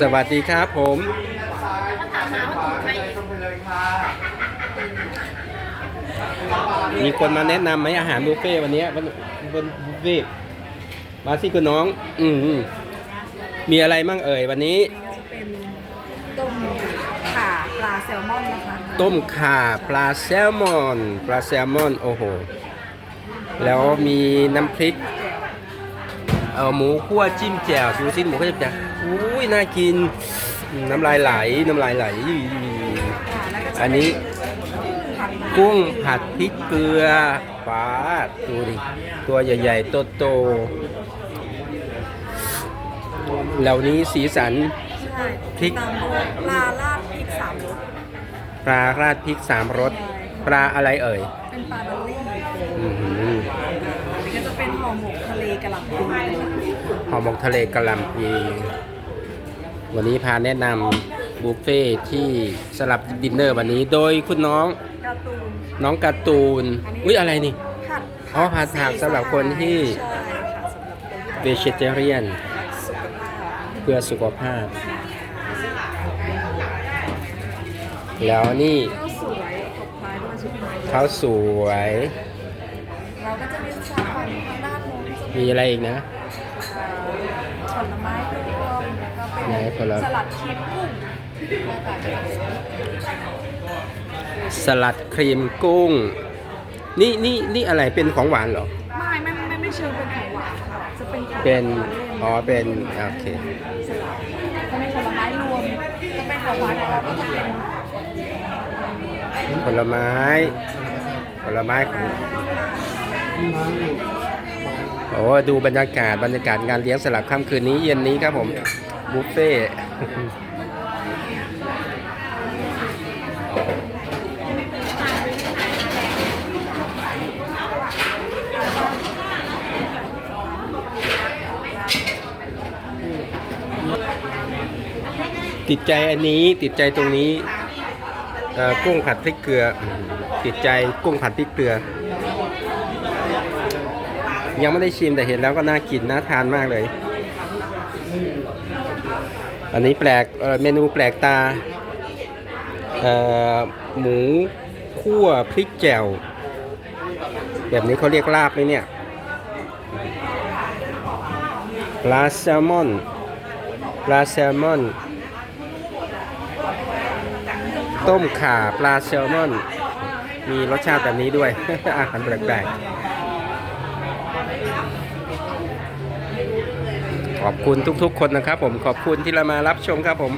สวัสดีครับผมมีคนมาแนะนำไหมอาหารบุฟเฟ่ต์วันเนี้ยวันบนบุฟเฟ่ต์มาสิคุณน้อง อืมมีอะไรมั่งเอ่ยวันนี้ เป็นต้มข่าปลาแซลมอนนะคะต้มข่าปลาแซลมอน ปลาแซลมอน โอ้โห แล้วมีน้ำพริก เออหมูคั่วจิ้มแจ่วดูสิหมูคั่วจิ้มแจ่วอุ้ยน่ากิน น้ำลายไหลน้ำลายไหลค่ะแล้วก็จะอันนี้ผัดกุ้งผัดพริกเกลือปลาดดูดิตัวใหญ่ๆโตๆเหล่านี้สีสันใช่พริกตามด้วยปลาราดพริกสามรสปลาราดพริกสามรสปลาอะไรเอ่ย เป็นปลาดอลลี่อื้อหืออันนี้ก็ จะเป็นห่อหมกทะเลกะหล่ำปีนะคะห่อหมกทะเลกะหล่ำปีวันนี้พาแนะนำบุฟเฟ่ที่สลับดินเนอร์วันนี้โดยคุณน้องการ์ตูนน้องการ์ตูนอุ้ยอะไรนี่ผัดอ๋อผัดผักสำหรับคนที่ใช่ค่ะสำหรับคนที่เวเจเตเรียนสุขภาพเพื่อสุขภาพ แล้วนี่ก็สวยตบท้ายด้วยชุดไม้เขาวสวย เราก็จะมีชาของทางด้านโน้นจะเป็นมีอะไรอีกนะผลไม้รวมแล้วก็เป็นไหนผลไม้ สลัดครีมกุ้งแล้วก็สลัดครีมกุ้ง นี่นี่นี่อะไรเป็นของหวานเหรอ ไม่ไม่ไม่ไม่เชิงเป็นของหวานค่ะจะเป็นของเป็นทานล่นอ๋อ เป็น โอเค สลัดจะเป็นผลไม้รวมจะเป็นของหวานของเราก็จะเป็นผลไม้ ผลไม้ของ โอ้ดูบรรยากาศบรรยากาศงานเลี้ยงสลับค่ำคืนนี้เย็นนี้ครับผมบุฟเฟ่ติดใจอันนี้ติดใจตรงนี้กุ้งผัดพริกเกลือ ติดใจกุ้งผัดพริกเกลือ ยังไม่ได้ชิมแต่เห็นแล้วก็น่ากินน่าทานมากเลย อันนี้แปลกเเมนูแปลกตาหมูคั่วพริกแจ่วแบบนี้เขาเรียกลาบไหมเนี่ยปลาแซลมอนปลาแซลมอน ต้มข่าปลาแซลมอน มีรสชาติแบบนี้ด้วยอาหารแปลกๆ ขอบคุณทุกๆ คนนะครับผมขอบคุณที่เรามารับชมครับผม